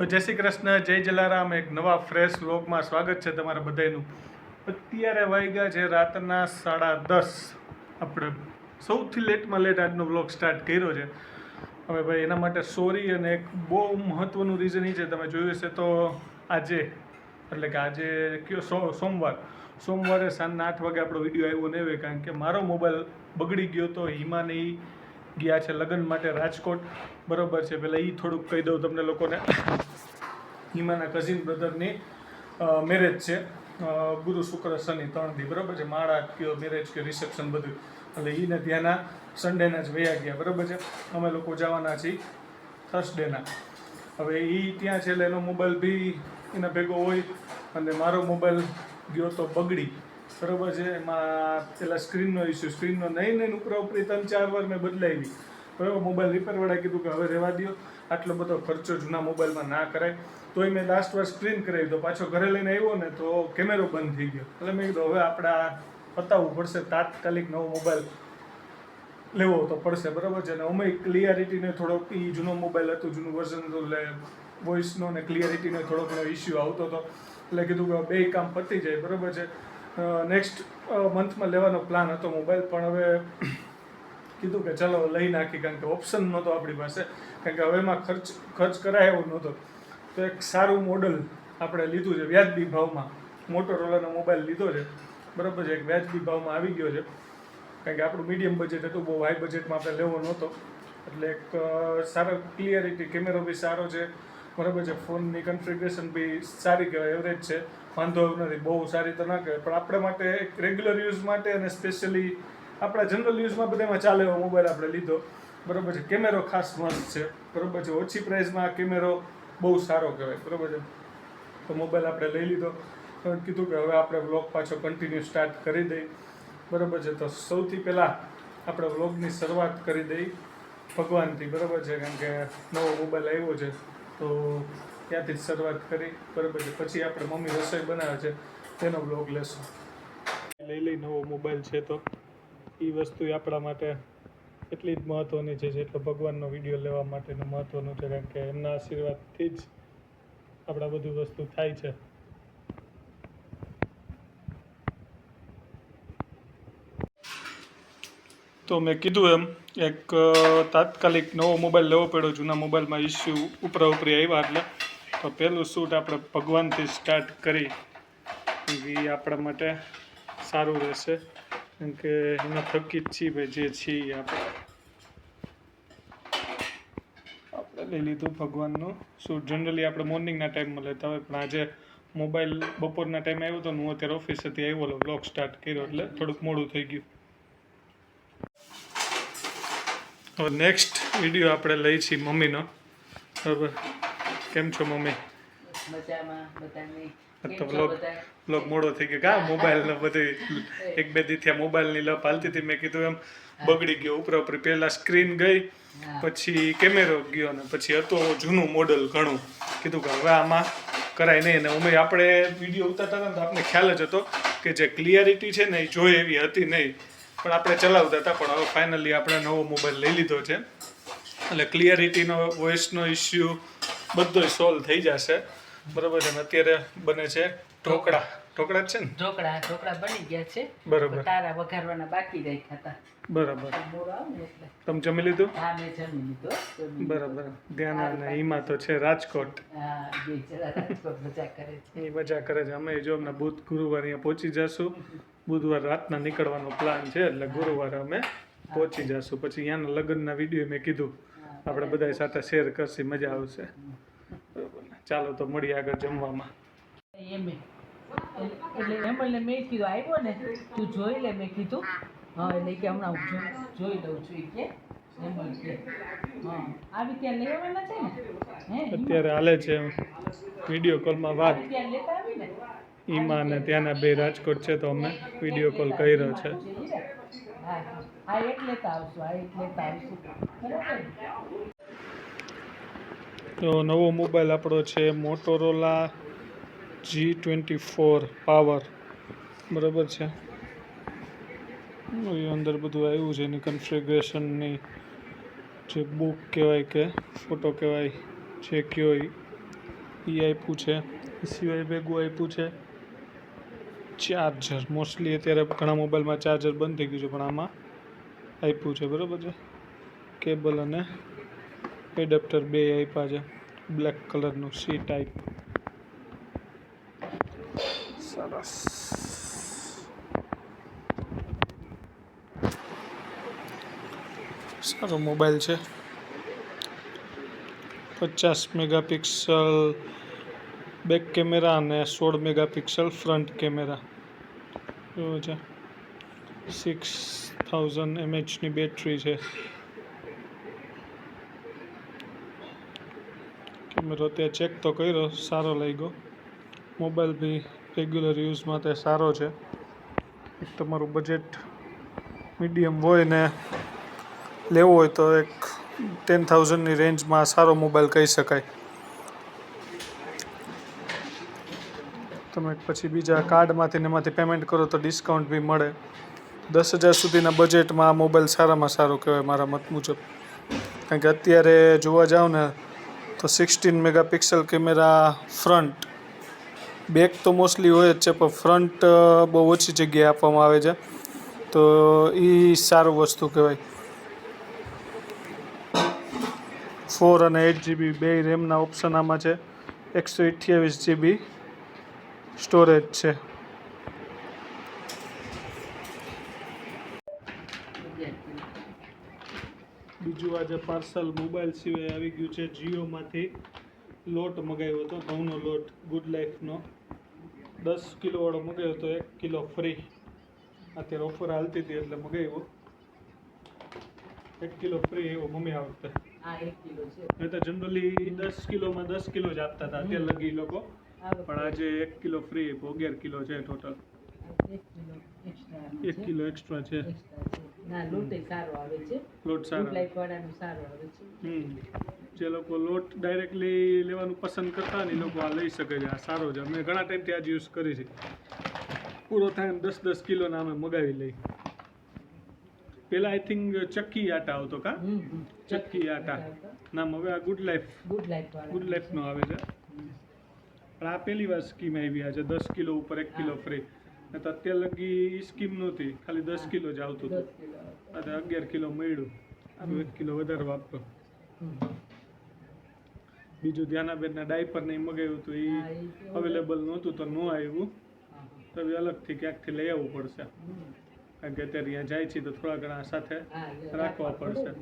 તો જય શ્રી કૃષ્ણ, જય જલારામ, એક નવા ફ્રેશ વ્લોગમાં સ્વાગત છે તમારા બધાનું અત્યારે વાગ્યા છે રાતના સાડા દસ. આપણે સૌથી લેટમાં લેટ આજનો વ્લોગ સ્ટાર્ટ કર્યો છે. હવે ભાઈ, એના માટે સોરી અને એક બહુ મહત્ત્વનું રીઝન એ છે, તમે જોયું હશે તો આજે, એટલે કે આજે કયો સોમવાર. સોમવારે સાંજના આઠ વાગે આપણો વીડિયો આવ્યો નહીં કારણ કે મારો મોબાઈલ બગડી ગયો તો હિમાને ગયા છે લગ્ન માટે રાજકોટ. બરોબર છે પહેલાં એ થોડુંક કહી દઉં તમને લોકોને. હિમાના કઝિન બ્રધરની મેરેજ છે. ગુરુ, શુક્ર, શનિ ત્રણ દી, બરોબર છે. માળા કયો મેરેજ કે રિસેપ્શન બધું. એટલે એને ત્યાંના સન્ડેના જ વયા ગયા, બરોબર છે. અમે લોકો જવાના છીએ થર્સડેના હવે એ ત્યાં છે, એટલે એનો મોબાઈલ બી એના ભેગો હોય અને મારો મોબાઈલ ગયો તો બગડી. બરોબર છે એમાં પેલા સ્ક્રીનનો ઇસ્યુ સ્ક્રીનનો નહીં નહીં, ઉપરા ઉપરી ત્રણ, ચાર વાર મેં બદલાવી. બરાબર? મોબાઈલ રિપેરવાળા કીધું કે હવે રહેવા દ્યો. આટલો બધો ખર્ચો જૂના મોબાઈલમાં ના કરાય. તોય મેં લાસ્ટ વાર સ્ક્રીન કરાવી તો પાછો ઘરે લઈને આવ્યો ને તો કેમેરો બંધ થઈ ગયો. એટલે મેં કીધું, હવે આપણે પતાવવું પડશે, તાત્કાલિક નવો મોબાઈલ લેવો તો પડશે, બરાબર? છે અને અમે ક્લિયરિટીને થોડોક એ જૂનો મોબાઈલ હતું, જૂનું વર્ઝન હતું, એટલે વોઇસનો ને ક્લિયરિટીનો થોડોક ઘણો ઇસ્યુ આવતો હતો. એટલે કીધું કે બે કામ પતી જાય, બરાબર છે? નેક્સ્ટ મંથમાં લેવાનો પ્લાન હતો મોબાઈલ પણ હવે કીધું કે ચાલો લઈ નાખી, કારણ કે ઓપ્શન નહોતો આપણી પાસે. કારણ કે હવે એમાં ખર્ચ ખર્ચ કરાય એવો નહોતો. તો એક સારું મોડલ આપણે લીધું છે, વ્યાજબી ભાવમાં. મોટોરોલાનો મોબાઈલ લીધો છે. બરાબર છે, એક વ્યાજબી ભાવમાં આવી ગયો છે. કારણ કે આપણું મીડિયમ બજેટ હતું, બહુ હાઈ બજેટમાં આપણે લેવો નહોતો. એટલે એક સારો ક્લિયરિટી કેમેરો બી સારો છે. બરાબર છે. ફોનની કન્ફિગ્રેશન બી સારી કહેવાય એવરેજ છે. વાંધો નથી, બહુ સારી તો ના કહેવાય. પણ આપણે માટે એક રેગ્યુલર યુઝ માટે અને સ્પેશિયલી આપણા જનરલ યુઝમાં બધામાં ચાલે એવો મોબાઈલ આપણે લીધો. બરાબર છે. કેમેરો ખાસ મસ્ત છે. બરાબર છે. ઓછી પ્રાઇસમાં કેમેરો બહુ સારો કહેવાય. બરાબર છે. તો મોબાઈલ આપણે લઈ લીધો. કીધું કે હવે આપણે વ્લોગ પાછો કન્ટિન્યુ સ્ટાર્ટ કરી દઈ. બરાબર છે. તો સૌથી પહેલાં આપણે વ્લોગની શરૂઆત કરી દઈ. ભગવાનથી. બરાબર છે. કારણ કે નવો મોબાઈલ આવ્યો છે. તો ત્યાંથી જ શરૂઆત કરી, બરાબર છે. પછી આપણે મમ્મી રસોઈ બનાવે છે, તેનો વ્લોગ લેશું. લઈ લઈ નવો મોબાઈલ છે તો. એ વસ્તુ આપણા માટે એટલી જ મહત્ત્વની છે, જેટલો ભગવાનનો વીડિયો લેવા માટેનું મહત્ત્વનું છે, કારણ કે એમના આશીર્વાદથી જ આપણા બધું વસ્તુ થાય છે. તો મેં કીધું એમ, એક તાત્કાલિક નવો મોબાઈલ લેવો પડ્યો, જૂના મોબાઈલમાં ઇસ્યુ ઉપરા ઉપરી આવ્યા એટલે. તો પહેલું શૂટ આપણે ભગવાનથી સ્ટાર્ટ કરી. એ આપણા માટે સારું રહેશે. કેમ કે એના થકી જ છીએ ભાઈ, જે છીએ આપણે. લઈ લીધું ભગવાનનું શૂટ જનરલી આપણે મોર્નિંગના ટાઈમમાં લેતા હોય, પણ આજે મોબાઈલ બપોરના ટાઈમે આવ્યો તો હું અત્યારે ઓફિસેથી આવ્યો બ્લોગ સ્ટાર્ટ કર્યો, એટલે થોડુંક મોડું થઈ ગયું. હવે નેક્સ્ટ વીડિયો આપણે લઈ છીએ મમ્મીનો. બરાબર? કેમ છો મમ્મી? તો બ્લોગ બ્લોગ મોડો થઈ ગયો. કા મોબાઈલ બધી એક બે દી થયા મોબાઈલની લપ હાલતી હતી. મેં કીધું એમ બગડી ગયો ઉપર ઉપર પહેલાં સ્ક્રીન ગઈ પછી કેમેરો ગયો ને પછી હતો જૂનું મોડલ ઘણું. કીધું કે હવે આમાં કરાય નહીં. અને અમે આપણે વીડિયો ઉતારતા હતા ને તો આપણે ખ્યાલ જ હતો કે જે ક્લિયરિટી છે ને એ જોઈએ એવી હતી નહીં. પણ આપણે ચલાવતા હતા પણ હવે ફાઇનલી આપણે નવો મોબાઈલ લઈ લીધો છે. એટલે ક્લિયરિટીનો વોઇસનો ઇસ્યુ બધો સોલ્વ થઈ જશે. બરોબર છે અત્યારે બને છે ઢોકળા. ઢોકળા છે ને? ઢોકળા ઢોકળા બની ગયા છે. બરોબર. તારા વઘારવાના બાકી રાખ્યા હતા. બરાબર. તમે જમી લીધું? હા મેં જમી લીધું બરોબર. ધ્યાન અને એમાં તો છે રાજકોટ. હા રાજકોટ મજા કરે છે. એ મજા કરે છે. અમે જો અમને બુધ ગુરુવાર અહીંયા પહોંચી જશું. બુધવાર રાતના નીકળવાનો પ્લાન છે. એટલે ગુરુવારે અમે પહોંચી જશું. પછી અહીંયાના લગ્નના વીડિયો મેં કીધું. આપણે બધા સાથે શેર કરશી મજા આવશે. ચાલો તો મળીએ આગળ જમવામાં. એમે એટલે મેં કીધું આવ્યો ને? તું જોઈ લે મેં કીધું. હા એટલે કે હમણાં હું જોઈ લઉં છું. કે અત્યારે હાલે છે વીડિયો કોલમાં વાત. લેતા આવી ને? ઈમા અને ત્યાંના બે રાજકોટ છે તો અમે વીડિયો કોલ કર્યો છે? તો નવો મોબાઈલ આપણો છે Motorola G twenty four power બરાબર છે? એ અંદર બધું આવ્યું છે એની કન્ફિગ્રેશનની જે બુક કહેવાય કે ફોટો કહેવાય જે કયો એ એ આપ્યું છે. સિવાય ભેગું આપ્યું છે. ચાર્જર. મોસ્ટલી અત્યારે ઘણા મોબાઈલમાં ચાર્જર બંધ થઈ ગયું છે, પણ આમાં આપ્યું છે, બરાબર છે? કેબલ અને એડેપ્ટર બે આપ્યા છે. બ્લેક કલરનું સી ટાઈપ સરસ. સારો મોબાઈલ છે. પચાસ મેગાપિક્સલ બેક કેમેરા અને સોળ મેગાપિક્સલ ફ્રન્ટ કેમેરા. એવું છે. સિક્સ થાઉઝન્ડ એમએચની બેટરી છે. કેમેરો ત્યાં ચેક તો કર્યો, સારો લાગ્યો. મોબાઈલ બી રેગ્યુલર યુઝ માટે સારો છે. તમારું બજેટ મીડિયમ હોય ને લેવો હોય તો એક ટેન થાઉઝન્ડની રેન્જમાં સારો મોબાઈલ કહી શકાય. તમે પછી બીજા કાર્ડમાંથી ને એમાંથી પેમેન્ટ કરો તો ડિસ્કાઉન્ટ બી મળે. દસ હજાર સુધીના બજેટમાં આ મોબાઈલ સારામાં સારો કહેવાય મારા મત મુજબ. કારણ કે અત્યારે જોવા જાવ ને તો sixteen megapixel camera front back તો મોસ્ટલી હોય જ છે, પણ ફ્રન્ટ બહુ ઓછી જગ્યાએ આપવામાં આવે છે. તો એ સારું વસ્તુ કહેવાય. ફોર અને એટ જીબી બે રેમના ઓપ્શન આમાં છે. એકસો અઠ્યાવીસ જીબી સ્ટોરેજ છે. બીજું આજે પાર્સલ મોબાઈલ સિવાય આવી ગયું છે. જીઓમાંથી લોટ મગાવ્યો હતો ઘઉંનો લોટ ગુડ લાઈફનો દસ કિલોવાળો મગાવ્યો હતો એક કિલો ફ્રી અત્યારે ઓફર હાલતી હતી એટલે મગાવ્યો. એક કિલો ફ્રી એવો મમ્મી આ વખતે આ એક કિલો છે. નહીં તો જનરલી દસ કિલોમાં દસ કિલો જ આપતા હતા. અત્યારે લગી લોકો પણ આજે એક કિલો ફ્રી અગિયાર કિલો છે ટોટલ એક કિલો એક્સ્ટ્રા છે. ના લોટ સારો આવે છે. લોટ સારો સારો આવે છે. હમ. જે લોકો લોટ ડાયરેક્ટલી લેવાનું પસંદ કરતા ને એ લોકો આ લઈ શકે છે. આ સારો છે. અમે ઘણા ટાઈમથી આજ યુઝ કરી છે. પૂરો થાય દસ દસ કિલોના અમે મગાવી લઈ. પેલા આઈ થિંક ચક્કી આટા આવતો કા? ચક્કી આટા. નામ હવે આ good life good life good લાઈફનો આવે છે. પણ આ પહેલી વાર સ્કીમ આવી આજે દસ કિલો ઉપર એક કિલો ફ્રી તો અત્યારે લગી એ સ્કીમ નહોતી ખાલી દસ કિલો જ આવતું હતું. અને અગિયાર કિલો મળ્યું. આનું એક કિલો વધારે વાપરો. બીજું ધ્યાનાબેનના ડાયપર ને મગાવ્યું હતું એ અવેલેબલ નહોતું તો ન આવ્યું. તો અલગથી ક્યાંકથી લઈ આવવું પડશે. કારણ કે અત્યારે અહીંયા જાય છે તો થોડા ઘણા સાથે રાખવા પડશે.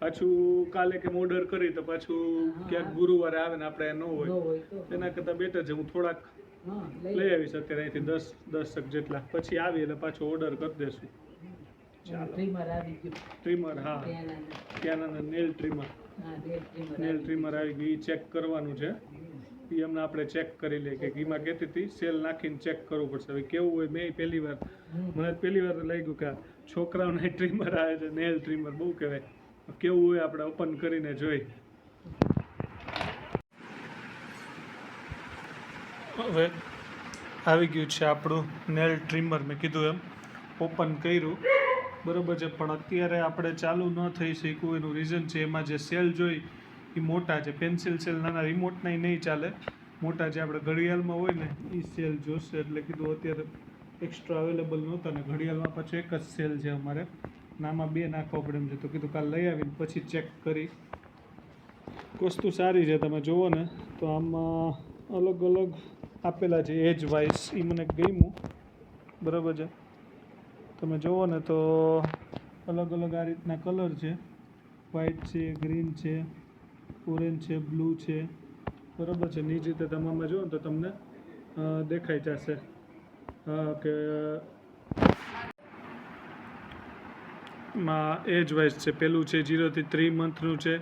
પાછું કાલે કેમ ઓર્ડર કરી તો પાછું ક્યાંક ગુરુવારે આવે ને આપણે ન હોય. તેના કરતાં બેટર છે. હું થોડાક હા, લઈ આવીશ અત્યારે અહીંથી દસ દસક જેટલા. પછી આવી એટલે પાછો ઓર્ડર કરી દેશું. ટ્રીમર ટ્રીમર હા. ત્યાંના નેલ ટ્રીમર નેલ ટ્રીમર આવી ગયું એ ચેક કરવાનું છે. એ હમણાં આપણે ચેક કરી લઈએ કે એમાં કહેતી હતી? સેલ નાખીને ચેક કરવું પડશે. હવે કેવું હોય? મેં પહેલી વાર મને પહેલી વાર લાગ્યું કે આ છોકરાઓને ટ્રીમર આવે છે. નેલ ટ્રીમર બહુ કહેવાય. કેવું હોય આપણે ઓપન કરીને જોઈ. હવે આવી ગયું છે આપણું નેલ ટ્રીમર મેં કીધું એમ. ઓપન કર્યું. બરોબર છે, પણ અત્યારે આપણે ચાલુ ન થઈ શક્યું. એનું રીઝન છે, એમાં જે સેલ જોઈ, એ મોટા છે. પેન્સિલ સેલ નાના રિમોટના નહીં ચાલે. મોટા જે આપણે ઘડિયાળમાં હોય ને, એ સેલ જોશે. એટલે કીધું અત્યારે એક્સ્ટ્રા અવેલેબલ નહોતા ને, ઘડિયાળમાં પાછો એક જ સેલ છે અમારે. નામાં બે નાખવા પડે એમ છે. તો કીધું કાલ લઈ આવીને પછી ચેક કરી. વસ્તુ સારી છે તમે જુઓ ને, તો આમાં અલગ અલગ આપેલા છે એજ વાઇઝ એ મને ગમ્યું. બરાબર છે? તમે જુઓ ને તો અલગ અલગ આ રીતના કલર છે. વ્હાઇટ છે ગ્રીન છે ઓરેન્જ છે બ્લુ છે. બરાબર છે? નીચ રીતે તમે જુઓ ને તો તમને દેખાઈ જશે. કે માં એજ વાઇઝ છે. પેલું છે જીરોથી થ્રી મંથનું છે.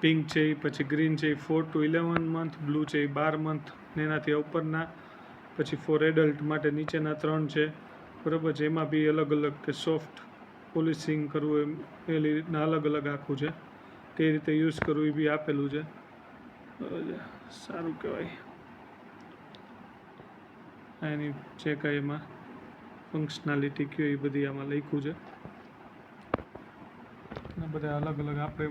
પિંક છે એ પછી ગ્રીન છે એ four two eleven month blue છે એ બાર મંથ ને એનાથી ઉપરના. પછી ફોર એડલ્ટ માટે નીચેના ત્રણ છે. બરાબર છે? એમાં બી અલગ અલગ કે સોફ્ટ પોલિશિંગ કરવું એમ પેલી રીતના અલગ અલગ આખું છે. કઈ રીતે યુઝ કરવું એ બી આપેલું છે. સારું કહેવાય. એની જે કાંઈ એમાં ફંક્શનાલિટી કયો એ બધી આમાં લખ્યું છે. અને બધા અલગ અલગ આપણે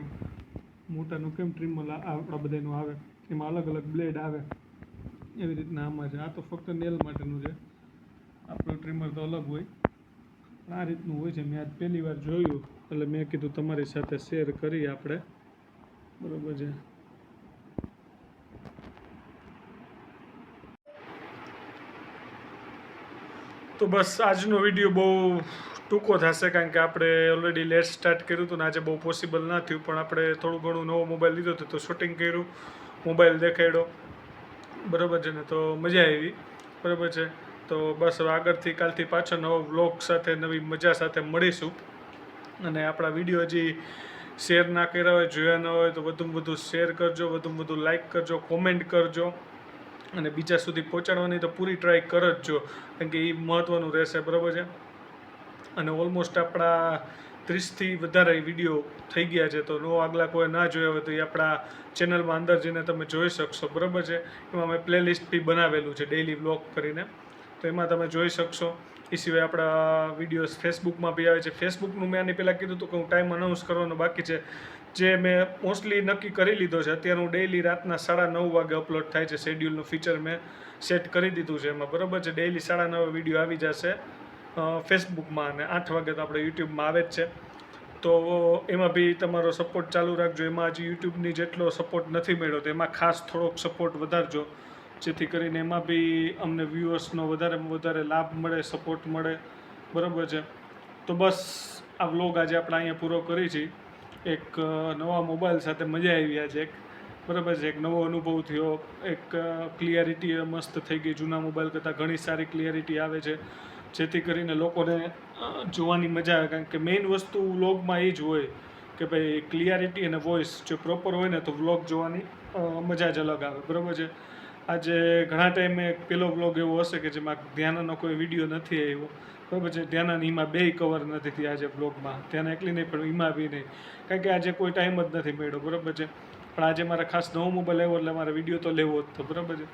મોટાનું કેમ ટ્રીમર આપણા બધાનું આવે? એમાં અલગ અલગ બ્લેડ આવે. એવી રીતના આમાં છે. આ તો ફક્ત નેલ માટેનું છે. આપણું ટ્રીમર તો અલગ હોય. પણ આ રીતનું હોય છે. મેં આજ પહેલી વાર જોયું. એટલે મેં કીધું તમારી સાથે શેર કરી આપણે. બરાબર છે. તો બસ આજનો વીડિયો બહુ ટૂંકો થશે કારણ કે આપણે ઓલરેડી લેટ સ્ટાર્ટ કર્યું હતું ને આજે બહુ પોસિબલ ના થયું, પણ આપણે થોડું ઘણું નવો મોબાઈલ લીધો હતો તો શૂટિંગ કર્યું મોબાઈલ દેખાડ્યો. બરાબર છે ને? તો મજા આવી. બરાબર છે? તો બસ હવે આગળથી કાલથી પાછો નવો વ્લોગ સાથે, નવી મજા સાથે મળીશું. અને આપણા વીડિયો હજી શેર ના કર્યા હોય, જોયા ન હોય તો વધુમાં વધુ શેર કરજો, વધુમાં વધુ લાઇક કરજો કોમેન્ટ કરજો. અને બીજા સુધી પહોંચાડવાની તો પૂરી ટ્રાય કર જ જો. કારણ કે એ મહત્ત્વનું રહેશે, બરાબર છે? અને ઓલમોસ્ટ આપણા ત્રીસથી વધારે વીડિયો થઈ ગયા છે, તો નો આગલા કોઈ ના જોયા હોય તો એ આપણા ચેનલમાં અંદર જઈને તમે જોઈ શકશો, બરાબર છે? એમાં મેં પ્લેલિસ્ટ બી બનાવેલું છે ડેઇલી વ્લોગ કરીને. તો એમાં તમે જોઈ શકશો. એ સિવાય આપણા વિડીયોઝ ફેસબુકમાં બી આવે છે. ફેસબુકનું મેં આની પહેલાં કીધું હતું કે હું ટાઈમ અનાઉન્સ કરવાનો બાકી છે. જે મેં મોસ્ટલી નક્કી કરી લીધો છે. અત્યારે હું ડેઈલી રાતના સાડા નવ વાગે અપલોડ થાય છે શેડ્યુલનું ફીચર મેં સેટ કરી દીધું છે એમાં. બરાબર છે? ડેઈલી સાડા નવે વીડિયો આવી જશે ફેસબુકમાં અને આઠ વાગે તો આપણે યુટ્યુબમાં આવે જ છે. તો એમાં બી તમારો સપોર્ટ ચાલુ રાખજો. એમાં હજી યુટ્યુબની જેટલો સપોર્ટ નથી મળ્યો તો એમાં ખાસ થોડોક સપોર્ટ વધારજો. જેથી કરીને એમાં બી અમને વ્યૂઅર્સનો વધારેમાં વધારે લાભ મળે સપોર્ટ મળે. બરાબર છે? તો બસ આ વ્લોગ આજે આપણે અહીંયા પૂરો કરી છીએ એક નવા મોબાઈલ સાથે મજા આવી આજે એક બરાબર છે, એક નવો અનુભવ થયો. એક ક્લિયરિટી મસ્ત થઈ ગઈ જૂના મોબાઈલ કરતાં. ઘણી સારી ક્લિયરિટી આવે છે. જેથી કરીને લોકોને જોવાની મજા આવે. કારણ કે મેઇન વસ્તુ વ્લોગમાં એ જ હોય કે ભાઈ ક્લિયરિટી અને વોઇસ જો પ્રોપર હોય ને તો વ્લોગ જોવાની મજા જ અલગ આવે. બરાબર છે? આજે ઘણા ટાઈમે પેલો વ્લોગ એવો હશે કે જેમાં ધ્યાનનો કોઈ વીડિયો નથી આવ્યો. બરાબર છે? ધ્યાન એમાં બેય કવર નથી થયા આજે બ્લોગમાં ધ્યાન એકલી નહીં, પણ એમાં બી નહીં. કારણ કે આજે કોઈ ટાઈમ જ નથી મળ્યો, બરાબર છે? પણ આજે મારે ખાસ નવો મોબાઈલ આવ્યો એટલે મારે વીડિયો તો લેવો જ હતો બરાબર છે?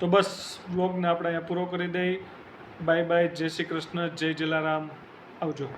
તો બસ વ્લોગને આપણે અહીંયા પૂરો કરી દઈ. બાય બાય જય શ્રી કૃષ્ણ, જય જલારામ. આવજો.